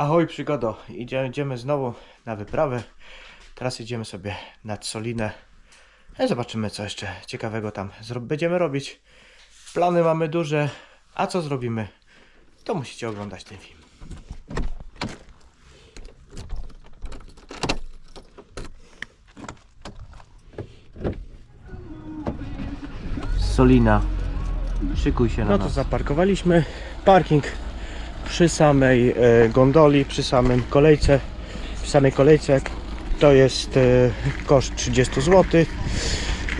Ahoj przygodo, idziemy, idziemy znowu na wyprawę. Teraz idziemy sobie nad Solinę. E, Zobaczymy co jeszcze ciekawego tam będziemy robić. Plany mamy duże, a co zrobimy? To musicie oglądać ten film. Solina. Szykuj się na No to zaparkowaliśmy. Parking przy samej e, gondoli, przy samym kolejce, przy samej kolejce. To jest e, koszt 30 zł.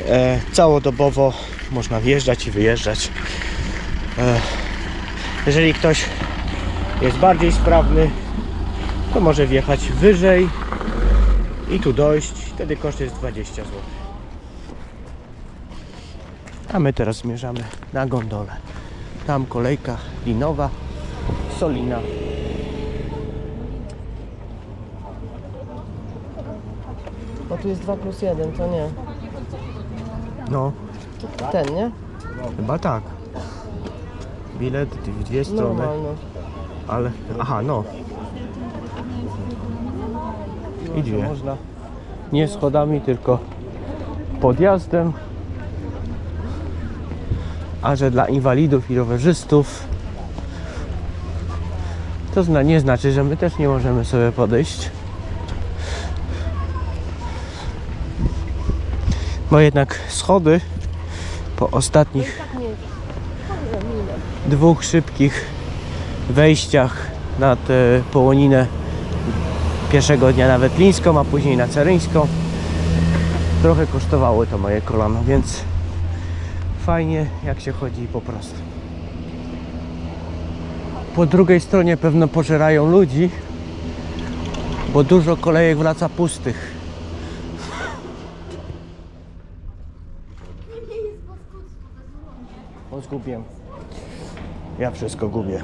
E, całodobowo można wjeżdżać i wyjeżdżać. Jeżeli ktoś jest bardziej sprawny, to może wjechać wyżej i tu dojść. Wtedy koszt jest 20 zł. A my teraz zmierzamy na gondolę. Tam kolejka linowa, Solina. Bo tu jest 2 plus 1, to nie. No, Ten, nie? chyba tak. Bilet w dwie strony, Normalny. ale... Aha, no. I dwie. Można nie schodami, tylko podjazdem. A że dla inwalidów i rowerzystów to nie znaczy, że my też nie możemy sobie podejść. Bo jednak schody po ostatnich dwóch szybkich wejściach nad Połoninę pierwszego dnia na Wetlińską, a później na Ceryńską trochę kosztowały to moje kolano, więc fajnie jak się chodzi po prostu. Po drugiej stronie pewno pożerają ludzi, bo dużo kolejek wraca pustych. O, zgubię. Ja wszystko gubię.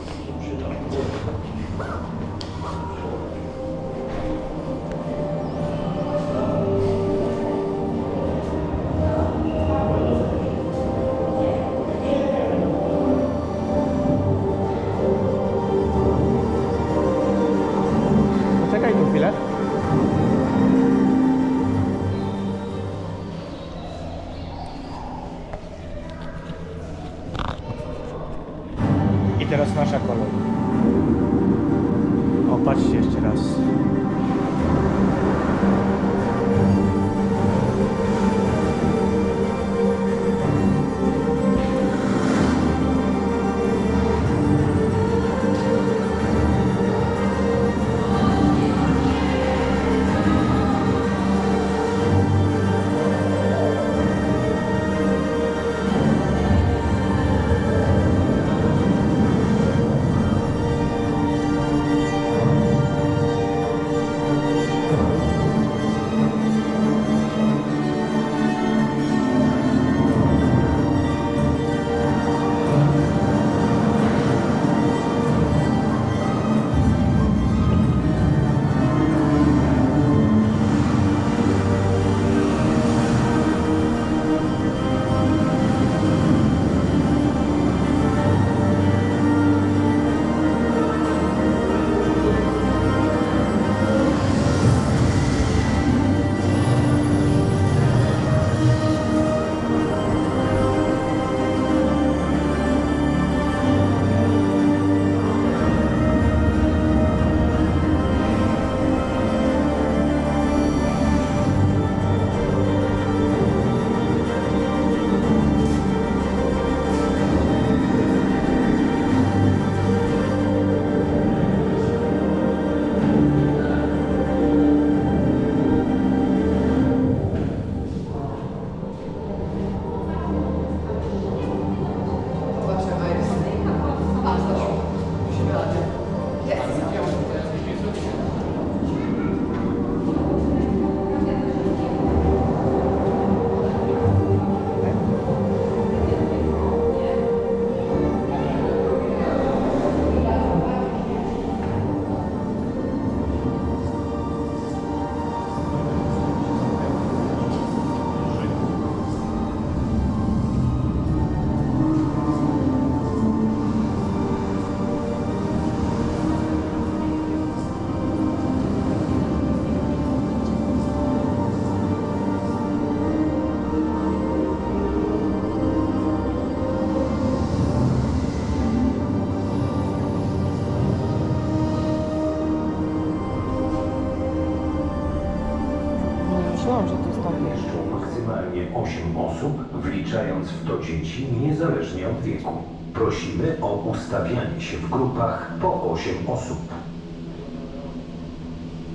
Niezależnie od wieku. Prosimy o ustawianie się w grupach po 8 osób.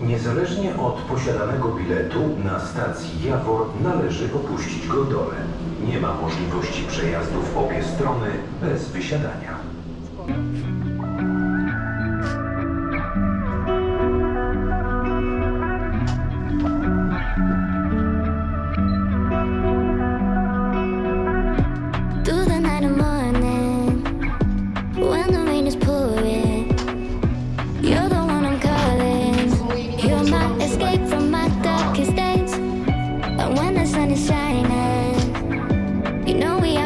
Niezależnie od posiadanego biletu na stacji Jawor należy opuścić gondolę. Nie ma możliwości przejazdu w obie strony bez wysiadania.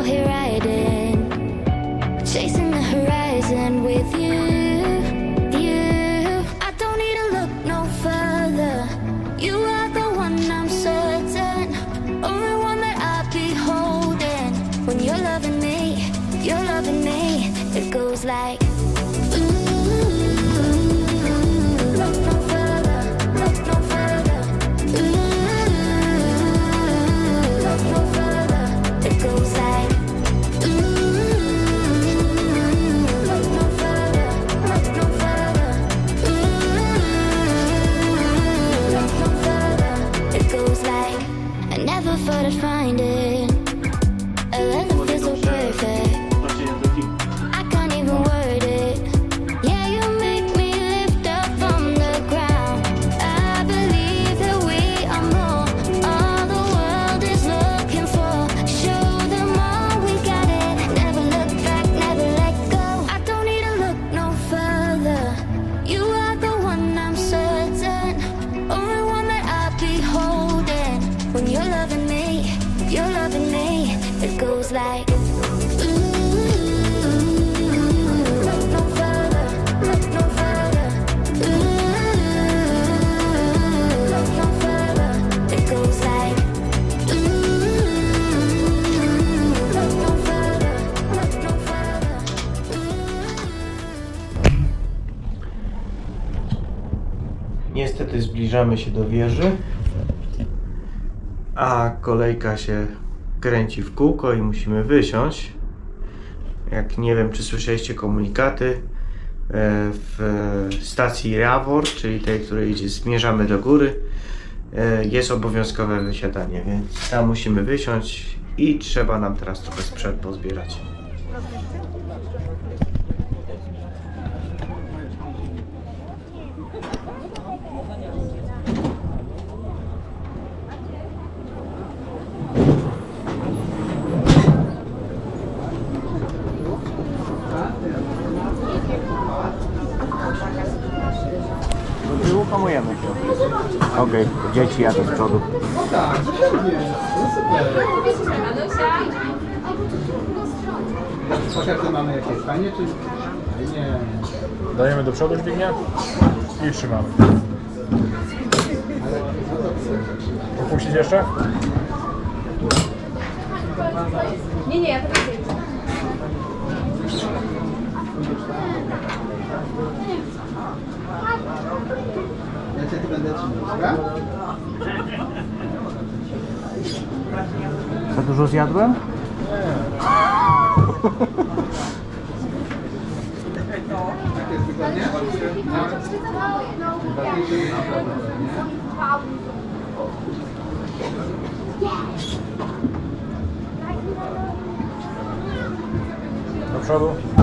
here chasing the horizon with you. Niestety zbliżamy się do wieży, a kolejka się kręci w kółko i musimy wysiąść. Jak nie wiem, czy słyszeliście komunikaty, e, w stacji Jawor, czyli tej, której zmierzamy do góry, e, jest obowiązkowe wysiadanie, więc tam musimy wysiąść i trzeba nam teraz trochę sprzęt pozbierać. Do tyłu hamujemy się. Okej, dzieci jadą z przodu. Pokażę mamy jakieś fajnie, czy nie? Dajemy do przodu dźwignię i trzymamy. Opuścić jeszcze? Nie, nie, ja teraz idę. Ja cię tu będę trzymał, dobra? Za dużo zjadłem? Tak? Do przodu.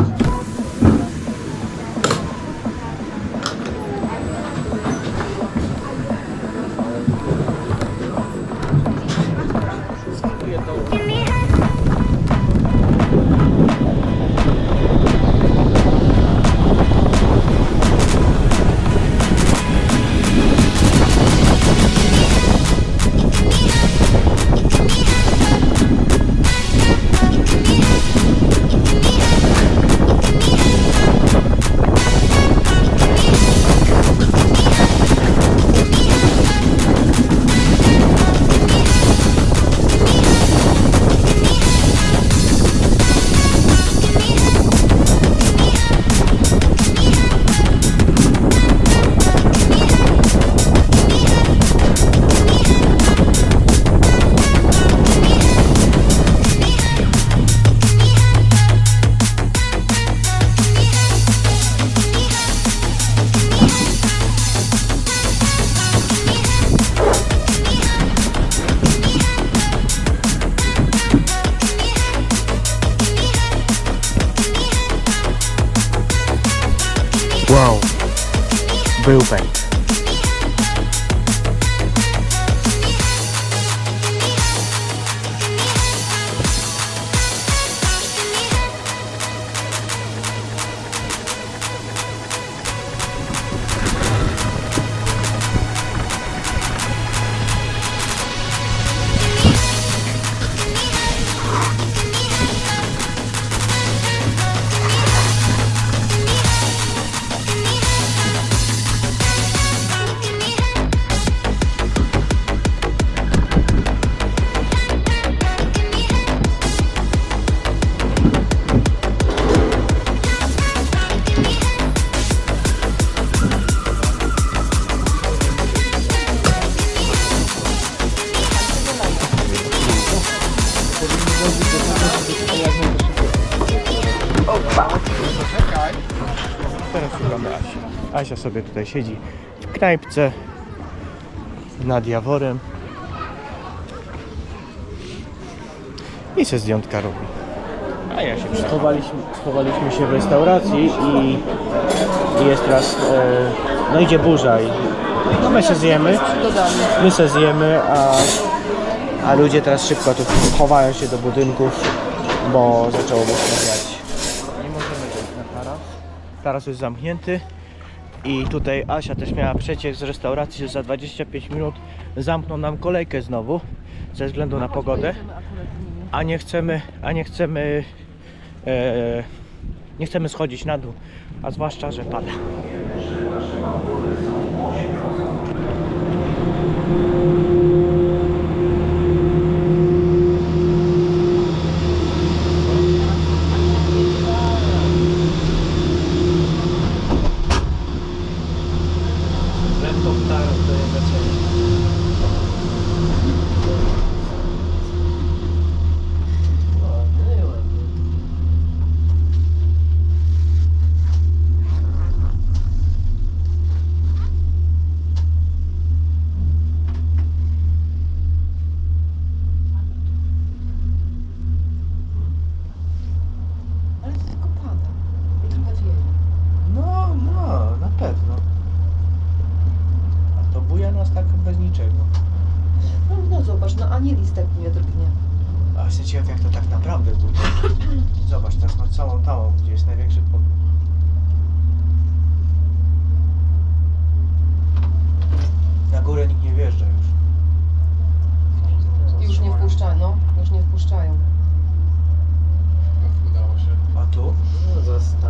Ruben. Sobie tutaj siedzi w knajpce nad Jaworem i se zdjątka robi. A ja się schowaliśmy, schowaliśmy się w restauracji i, i jest teraz, e, no idzie burza i no my się zjemy, my się zjemy, a, a ludzie teraz szybko tu chowają się do budynków, bo zaczęło mocno wiać. Nie możemy wejść na taras. Taras jest zamknięty i tutaj Asia też miała przeciek z restauracji, że za 25 minut zamkną nam kolejkę znowu ze względu na pogodę. A nie chcemy, a nie chcemy e, nie chcemy schodzić na dół, a zwłaszcza, że pada. Ale to tylko pada. I trochę wieje. No, no, na pewno. A to buja nas tak bez niczego. No, no zobacz, no a nie listek nie drgnie. A jestem ciekaw jak to tak naprawdę buja. Zobacz teraz na całą tą, gdzie jest największy podmuch. Na górę nikt nie wjeżdża już. Już nie wpuszczają, no. Już nie wpuszczają. Udało się. A tu?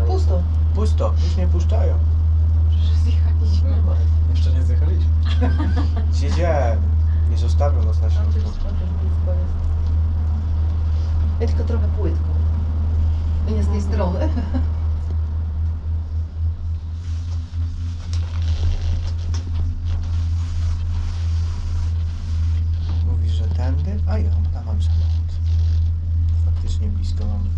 Pusto. Pusto, już nie puszczają. Zjechaliśmy. Jeszcze nie zjechaliśmy. Siedziałem. Nie zostawią nas na Tam też środku. trochę blisko jest. Ja tylko trochę płytko. Nie z tej strony. Mówisz, że tędy? A ja, tam mam samochód. Faktycznie blisko mam.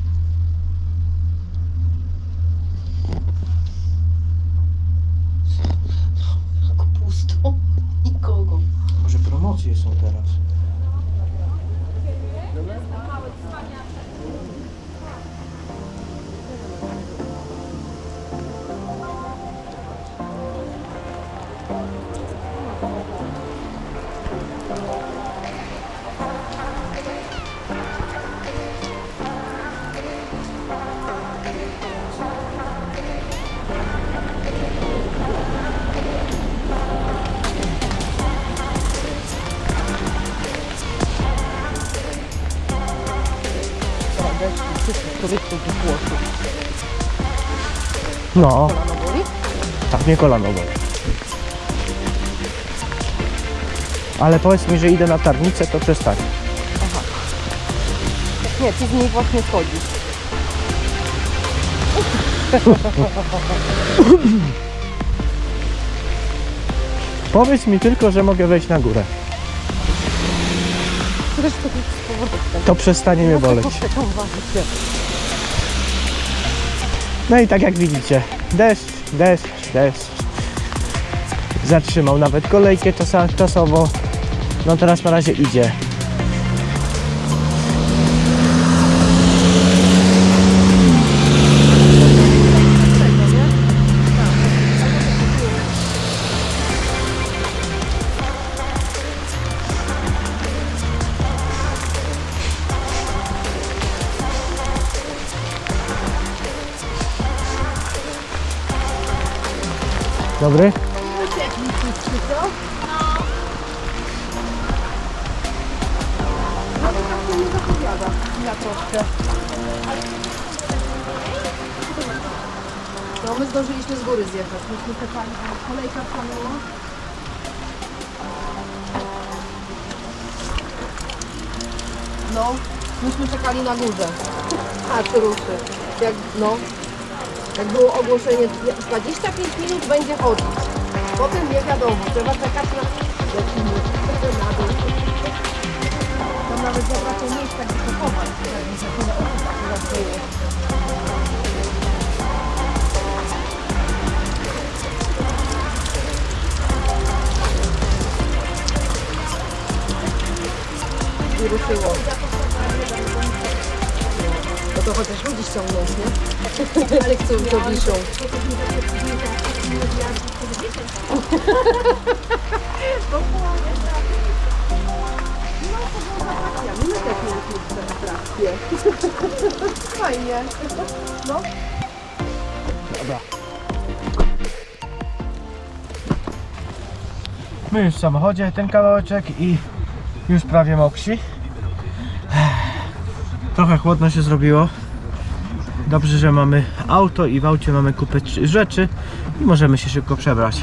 No. Tak, mnie kolano boli. Ale powiedz mi, że idę na tarnicę, to przestań. Nie, ty z niej właśnie wchodzisz. Powiedz mi tylko, że mogę wejść na górę. Zresztą to jest z powrotem. To przestanie mnie boleć. Tam ważyć. No i tak jak widzicie, deszcz, deszcz, deszcz. Zatrzymał nawet kolejkę czasa, czasowo. No teraz na razie idzie. Dobry? A kolejka stanęła. No, myśmy czekali na górze. A, czy ruszy. Jak, no, jak było ogłoszenie, 25 minut będzie chodzić. Potem nie wiadomo, trzeba czekać na... Lecimy, na dół. Tam nawet zabrakło miejsca, gdzie chować. Tyle i ruszyło. No to chociaż ludzi ściągnąć, nie? Ale chcą to wiszą. My też mieliśmy atrakcje. Fajnie. No. My już w samochodzie, ten kawałeczek i już prawie moksi. Trochę chłodno się zrobiło. Dobrze, że mamy auto i w aucie mamy kupę rzeczy i możemy się szybko przebrać.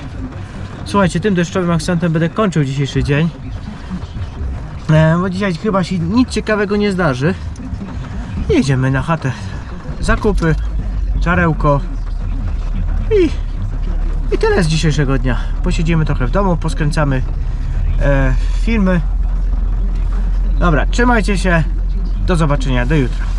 Słuchajcie, tym deszczowym akcentem będę kończył dzisiejszy dzień. E, bo dzisiaj chyba się nic ciekawego nie zdarzy. Jedziemy na chatę. Zakupy, czarełko i i tyle z dzisiejszego dnia. Posiedzimy trochę w domu, poskręcamy e, filmy. Dobra, trzymajcie się. Do zobaczenia, do jutra.